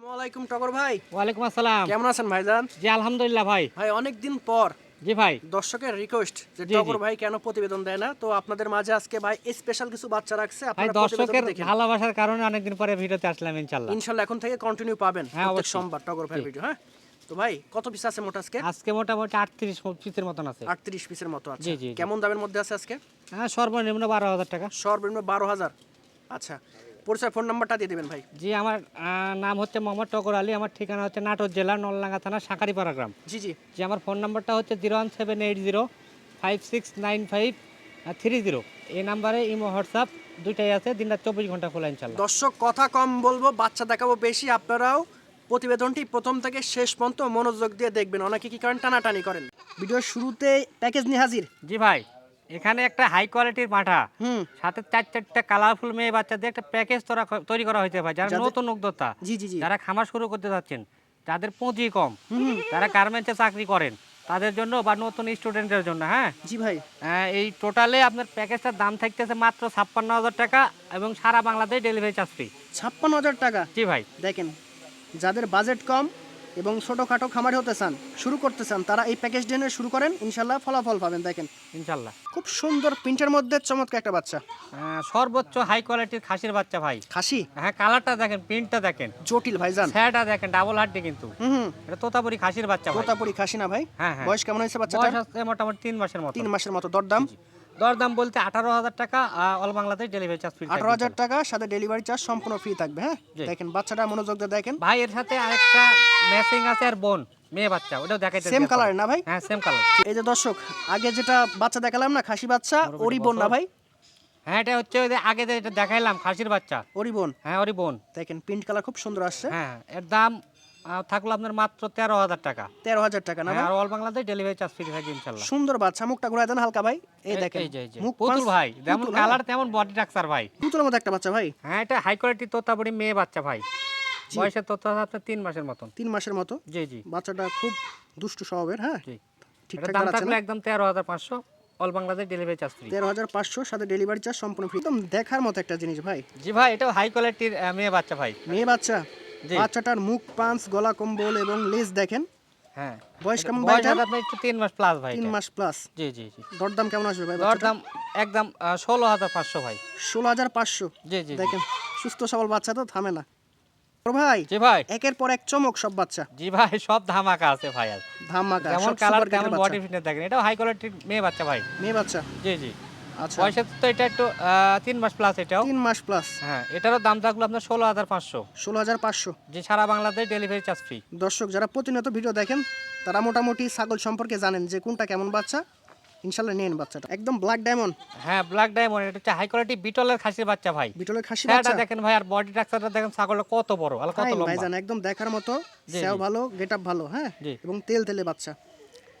আসসালামু আলাইকুম টগর ভাই। ওয়ালাইকুম আসসালাম। কেমন আছেন ভাইজান? জি আলহামদুলিল্লাহ ভাই। ভাই অনেকদিন পর জি ভাই। দর্শকের রিকোয়েস্ট যে টগর ভাই কেন প্রতিবেদন দেয় না? তো আপনাদের মাঝে আজকে ভাই স্পেশাল কিছু বাচ্চা রাখছে আপনারা দর্শকের ভালোবাসার কারণে অনেকদিন পরে ভিডিওতে আসলাম ইনশাল্লাহ ইনশাআল্লাহ এখন থেকে কন্টিনিউ পাবেন হ্যাঁ, প্রত্যেক সোমবার টগর ভাই ভিডিও হ্যাঁ? তো ভাই কত পিস আছে মোট আজকে? আজকে মোটামুটি আটত্রিশ পিসের মতন আছে। আটত্রিশ পিসের মতো আছে। কেমন দামের মধ্যে আছে আজকে? হ্যাঁ সর্বনিম্ন বারো হাজার টাকা। সর্বনিম্ন বারো হাজার। আচ্ছা পরিচয় ফোন নাম্বারটা দিয়ে দেবেন ভাই। জি আমার নাম হচ্ছে মোহাম্মদ টকর আলী আমার ঠিকানা হচ্ছে নাটোর জেলা নলডাঙ্গা থানা সাঁকারিপাড়া গ্রাম। জি জি। জি আমার ফোন নাম্বারটা হচ্ছে zero one seven eight zero five six nine five three zero. এই নাম্বারে ইমো হোয়াটসঅ্যাপ দুইটাই আছে দিন রাত চব্বিশ ঘণ্টা খোলা ইনশাল্লাহ দর্শক কথা কম বলব বাচ্চা দেখাবো বেশি আপনারাও প্রতিবেদনটি প্রথম থেকে শেষ পর্যন্ত মনোযোগ দিয়ে দেখবেন। অনেকে কি করেন টানাটানি করেন। ভিডিওর শুরুতে প্যাকেজ নিয়ে হাজির। জি ভাই। এখানে একটা হাই কোয়ালিটির পাঠা হুম। সাথে চার চারটা কালারফুল মেয়ে বাচ্চাদের একটা প্যাকেজ তোরা তৈরি করা হয়েছে ভাই যারা নতুন উদ্যোক্তা যারা খামার শুরু করতে যাচ্ছেন যাদের পুঁজি কম। যারা গার্মেন্টসে চাকরি করেন তাদের জন্য বা নতুন স্টুডেন্টের জন্য হ্যাঁ? জি ভাই। আহ, এই টোটালে আপনার প্যাকেজটার দাম থাকতেছে মাত্র ছাপ্পান্ন হাজার টাকা এবং সারা বাংলাদেশ ডেলিভারি চার্জ ফ্রি ছাপ্পান্ন হাজার টাকা? জি ভাই। দেখেন যাদের বাজেট কম এবং ছোটোখাটো খামারি হতে চান শুরু করতে চান তারা এই প্যাকেজ ডিনে শুরু করেন ইনশাল্লাহ ফলাফল পাবেন দেখেন। ইনশাল্লাহ। খুব সুন্দর প্রিন্টের মধ্যে চমৎকার একটা বাচ্চা। সর্বোচ্চ হাই কোয়ালিটির খাসির বাচ্চা ভাই। খাসি? হ্যাঁ কালারটা দেখেন প্রিন্টটা দেখেন। জটিল ভাইজান। স্যাটা দেখেন ডাবল হাড্ডি কিন্তু। হুম এটা তোতাপুরি খাসির বাচ্চা তোতাপুরি খাসি না ভাই? হ্যাঁ হ্যাঁ। বয়স কেমন হয়েছে বাচ্চাটা বয়স মোটামুটি তিন মাসের মতো। তিন মাসের মতো দরদাম? দরদাম বলতে আঠারো হাজার টাকা all Bangladesh delivery charge free আঠারো হাজার টাকা সাথে ডেলিভারি চার্জ সম্পূর্ণ ফ্রি থাকবে হ্যাঁ? দেখেন বাচ্চাটা মনোযোগ দিয়ে দেখেন। ভাই এর সাথে আরেকটা ম্যাচিং আছে আর বোন মেয়ে বাচ্চা ওটাও দেখাইতে সেম কালার না ভাই? হ্যাঁ সেম কালার এই যে দর্শক আগে যেটা বাচ্চা দেখালাম না খাসি বাচ্চা ওরি বোন না ভাই? হ্যাঁ এটা হচ্ছে ওই যে আগে যে এটা দেখাইলাম খাসির বাচ্চা। ওরি বোন? হ্যাঁ ওরই বোন। দেখেন প্রিন্ট কালার খুব সুন্দর আসছে। হ্যাঁ এর দাম থাকল আপনার মাত্র তেরো হাজার টাকা। তেরো হাজার টাকা না হ্যাঁ, আর all Bangladesh delivery charge free থাকবে ইনশাল্লাহ। সুন্দর বাচ্চা মুখটা ঘুরাই দেন হালকা ভাই। এই দেখেন মুখ পুতুল ভাই যেমন হ্যাঁ। কালার তেমন বডি স্ট্রাকচার ভাই। পুতুলের মতো একটা বাচ্চা ভাই। হ্যাঁ এটা হাই কোয়ালিটি তোতাপুরি মেয়ে বাচ্চা ভাই। বয়সের তথ্য আপনার তিন মাসের মতন। তিন মাসের মতো? জি জি। বাচ্চাটা খুব দুষ্টু স্বভাবের হ্যাঁ? ঠিকঠাক দাম দাঁড়াচ্ছে একদম তেরো হাজার পাঁচশো all Bangladesh delivery charge free তেরো হাজার পাঁচশো সাথে ডেলিভারি চার্জ সম্পূর্ণ ফ্রি একদম দেখার মতো একটা জিনিস ভাই। জি ভাই এটাও হাই কোয়ালিটির মেয়ে বাচ্চা ভাই। মেয়ে বাচ্চা। বাচ্চাটার মুখ পাঁচ গলা কম্বল এবং লেজ দেখেন। হ্যাঁ। বয়স কেমন বয়স ভাইজান আপনার একটু তিন মাস প্লাস ভাই তিন মাস প্লাস জি জি জি। দরদাম কেমন আসবে ভাই দর একদম ষোলো হাজার পাঁচশো ভাই। ষোলো হাজার পাঁচশো? জি জি জি। দেখেন সুস্থ সবল বাচ্চা তো থামে না। ভাই জি ভাই। একের পর এক চমক সব বাচ্চা। জি ভাই সব ধামাকা আছে ভাই। আর ধামাকা যেমন কালার তেমন বডি ফিটনেস দেখেন। এটাও হাই কোয়ালিটির মেয়ে বাচ্চা ভাই। মেয়ে বাচ্চা। জি জি। বয়সের তো এটা একটু তিন মাস প্লাস এটাও। তিন মাস প্লাস হ্যাঁ এটারও দাম থাকল আপনার ষোলো হাজার পাঁচশো। ষোলো হাজার পাঁচশো। যে সারা বাংলাদেশ ডেলিভারি চার্জ ফ্রি দর্শক যারা প্রতিনিয়ত ভিডিও দেখেন তারা মোটামুটি ছাগল সম্পর্কে জানেন যে কোনটা কেমন বাচ্চা। ইনশাল্লাহ নিন বাচ্চাটা। একদম ব্ল্যাক ডায়মন্ড হ্যাঁ ব্ল্যাক ডায়মন্ড এটা হচ্ছে হাই কোয়ালিটি বিটলের খাসির বাচ্চা ভাই। বিটলের খাসি বাচ্চা? দেখেন ভাই আর বডি স্ট্রাকচারটা দেখেন ছাগলটা কত বড় আর কত লম্বা। ভাইজান একদম দেখার মতো সেও ভালো গেট আপ ভালো হ্যাঁ? এবং তেল তেলে বাচ্চা।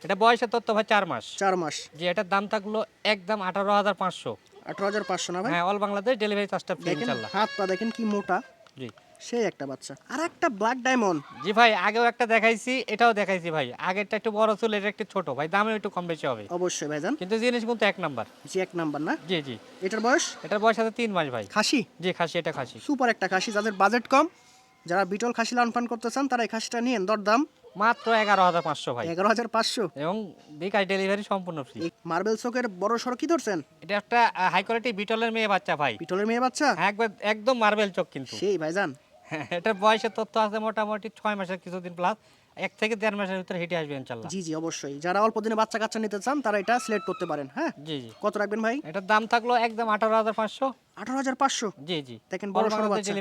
এটা বয়সের তথ্য ভাই চার মাস। চার মাস। যে এটার দাম থাকল একদম আঠারো হাজার পাঁচশো। আঠারো হাজার পাঁচশো না ভাই? হ্যাঁ অল বাংলাদেশ ডেলিভারি চার্জটা ফ্রি ইনশাল্লাহ হাত পা দেখেন কি মোটা। জি। সেই একটা বাচ্চা। আর একটা ব্ল্যাক ডায়মন্ড জি ভাই আগেও একটা দেখাইছি এটাও দেখাইছি ভাই। আগেরটা একটু বড় ছিল এটা একটু ছোট। ভাই দামে একটু কম বেশি হবে। অবশ্যই ভাইজান। কিন্তু জিনিস কিন্তু এক নাম্বার। জি এক নাম্বার না? জি জি। এটার বয়স? এটার বয়স আছে তিন মাস ভাই। খাসি? জি খাসি এটা খাসি। সুপার একটা খাসি। যাদের বাজেট কম যারা বিটল খাসি লালন পালন করতে চান তারা এই খাসিটা নিন দরদাম। মাত্র এগারো হাজার পাঁচশো ভাই। এগারো হাজার পাঁচশো? এবং বিকাশ ডেলিভারি সম্পূর্ণ ফ্রি মার্বেল চোখের বড় সড়ো কি ধরছেন? এটা একটা হাই কোয়ালিটি বিটলের মেয়ে বাচ্চা ভাই। বিটলের মেয়ে বাচ্চা? একবার একদম মার্বেল চোখ কিন্তু। সেই ভাইজান। হ্যাঁ, এটার বয়সের তথ্য আছে মোটামুটি ছয় মাসের কিছুদিন প্লাস এক থেকে দেড় মাসের ভিতরে হেঁটে আসবে ইনশাল্লাহ। জি জি অবশ্যই। যারা অল্প দিনে বাচ্চা কাচ্চা নিতে চান তারা এটা সিলেক্ট করতে পারেন হ্যাঁ? জি জি। কত রাখবেন ভাই? এটার দাম থাকল একদম আঠারো হাজার পাঁচশো। আঠারো হাজার পাঁচশো? জি জি। দেখেন বড় সড়ো বাচ্চা।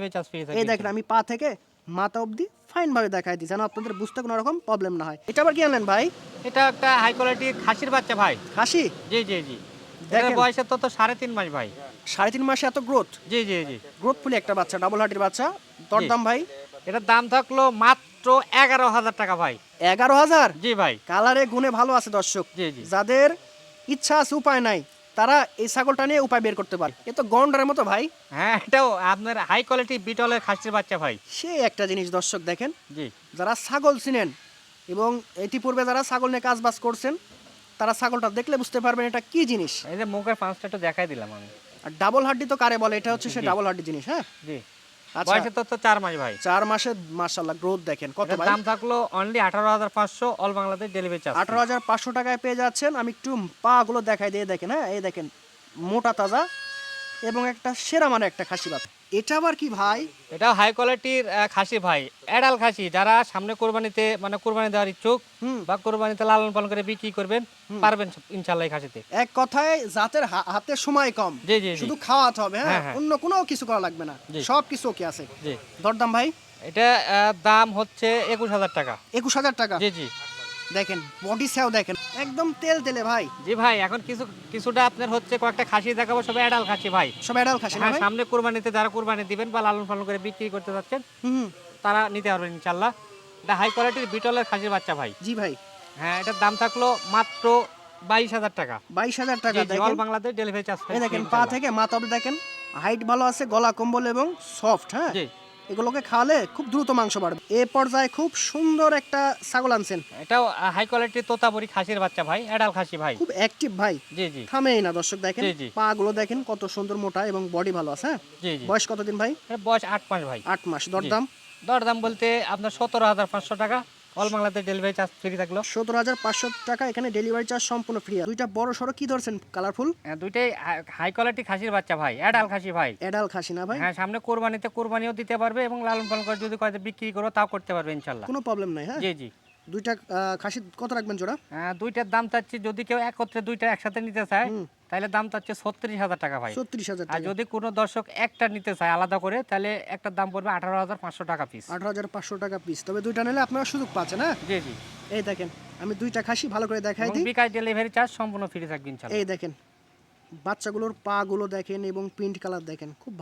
এই দেখেন আমি পা থেকে মাথা অবধি ফাইন ভাবে দেখাই দিই যেন আপনাদের বুঝতে কোনো রকম প্রবলেম না হয়। এটা আবার কি আনলেন ভাই? এটা একটা হাই কোয়ালিটির খাসির বাচ্চা ভাই। খাসি? জি জি জি। দেখেন। বয়সের তো সাড়ে তিন মাস ভাই। সাড়ে তিন মাসে এত গ্রোথ জি জি জি। গ্রোথ গ্রোথফুলি একটা বাচ্চা ডাবল হার্টের বাচ্চা। দরদাম ভাই? এটার দাম থাকল মাত্র এগারো হাজার টাকা ভাই। এগারো হাজার? জি ভাই। কালারে গুণে ভালো আছে দর্শক। জি জি। যাদের ইচ্ছা আছে উপায় নাই তারা এই ছাগলটা নিয়ে উপায় বের করতে পারে। এ তো গন্ডারের মতো ভাই। হ্যাঁ এটাও আপনার হাই কোয়ালিটি বিটলের খাসির বাচ্চা ভাই। সে একটা জিনিস দর্শক দেখেন। জি। যারা ছাগল চিনেন এবং ইতিপূর্বে যারা ছাগল নিয়ে কাজবাজ করছেন তারা ছাগলটা দেখলে বুঝতে পারবেন এটা কি জিনিস। এই যে মুখের পাঁচটা একটু দেখাই দিলাম আমি। আর ডাবল হাড্ডি তো কারে বলে? এটা হচ্ছে সে ডাবল হাড্ডি জিনিস হ্যাঁ? জি। বয়সে তো চার মাস ভাই। চার মাসে মাসাল্লাহ গ্রোথ দেখেন। কত ভাই? দাম থাকল অনলি আঠারো হাজার পাঁচশো অল বাংলাদেশ ডেলিভারি চার্জ আঠারো হাজার পাঁচশো টাকায় পেয়ে যাচ্ছেন। আমি একটু পা গুলো দেখাই দিয়ে দেখেন হ্যাঁ? এই দেখেন মোটা তাজা এবং একটা সেরা মানে একটা খাসি বাত এটা আবার কি ভাই? এটা হাই কোয়ালিটির খাসি ভাই। অ্যাডাল খাসি। যারা সামনে কোরবানিতে মানে কোরবানি দেওয়ার ইচ্ছুক বা কোরবানিতে লালন পালন করে বিক্রি করবেন পারবেন খাসিতে। এক কথায় জাতের হাতে সময় কম। জি জি শুধু খাওয়াতে হবে হ্যাঁ? হ্যাঁ, হ্যাঁ। অন্য কোনো কিছু করা লাগবে না। সব কিছু ওকে আছে। জি। দরদাম ভাই? এটা দাম হচ্ছে একুশ হাজার টাকা। একুশ হাজার টাকা। জি জি। দেখেন বডি সেও দেখেন একদম তেল তেলে ভাই। জি ভাই এখন কিছু কিছুটা আপনার হচ্ছে কয়েকটা খাসি দেখাবো সব অ্যাডাল খাসি ভাই। সব অ্যাডাল খাসি না হ্যাঁ ভাই? সামনে কোরবানিতে যারা কোরবানি দিবেন বা লালন পালন করে বিক্রি করতে যাচ্ছেন হুম। তারা নিতে পারবেন ইনশাল্লাহ এটা হাই কোয়ালিটির বিটলের খাসির বাচ্চা ভাই। জি ভাই। হ্যাঁ এটার দাম থাকল মাত্র বাইশ হাজার টাকা। বাইশ হাজার টাকা অল বাংলাদেশ ডেলিভারি চার্জ দেখেন পা থেকে মাথা দেখেন হাইট ভালো আছে গলা কম্বল এবং সফট হ্যাঁ? জি। এগুলোকে খাওয়ালে খুব দ্রুত মাংস বাড়বে। এ পর্যায়ে খুব সুন্দর একটা ছাগল আনছেন। এটাও হাই কোয়ালিটির তোতাপুরি খাসির বাচ্চা ভাই এডাল খাসি ভাই। খুব অ্যাক্টিভ ভাই। জি জি। থামেই না দর্শক দেখেন। জি, জি। পা গুলো দেখেন কত সুন্দর মোটা এবং বডি ভালো আছে হ্যাঁ? জি জি। বয়স কতদিন ভাই? বয়স আট মাস ভাই। আট মাস। দরদাম? দরদাম বলতে আপনার সতেরো হাজার পাঁচশো টাকা। All Bangladesh delivery charge free থাকল। সতেরো হাজার পাঁচশো টাকা এখানে ডেলিভারি চার্জ সম্পূর্ণ ফ্রি দুইটা বড় সড়ো কি ধরছেন কালারফুল হ্যাঁ, দুইটাই হাই কোয়ালিটি খাসির বাচ্চা ভাই অ্যাডাল খাসি ভাই। এডাল খাসি না ভাই? হ্যাঁ সামনে কোরবানিতে কোরবানিও দিতে পারবে এবং লালন পালন করে যদি কয়েকটা বিক্রি করো তাও করতে পারবে ইনশাল্লাহ। কোনো প্রবলেম নাই হ্যাঁ? জি জি। দুইটা খাসি কত রাখবেন জোড়া? আহ, দুইটার দাম চাচ্ছি যদি কেউ একত্রে দুইটা একসাথে নিতে চায় তাহলে দাম চাচ্ছে ছত্রিশ হাজার টাকা ভাই। ছত্রিশ হাজার আর যদি কোনো দর্শক একটা নিতে চায় আলাদা করে তাহলে একটা দাম পড়বে আঠারো হাজার পাঁচশো টাকা পিস আঠারো হাজার পাঁচশো টাকা পিস তবে দুইটা নিলে আপনারা সুযোগ পাচ্ছেন না জি জি। এই দেখেন আমি দুইটা খাসি ভালো করে দেখাই দিই। বিকাশ ডেলিভারি চার্জ সম্পূর্ণ ফ্রি থাকবে ইনশাল্লাহ এই দেখেন বাচ্চাগুলোর পা গুলো দেখেন এবং প্রিন্ট কালার দেখেন খুব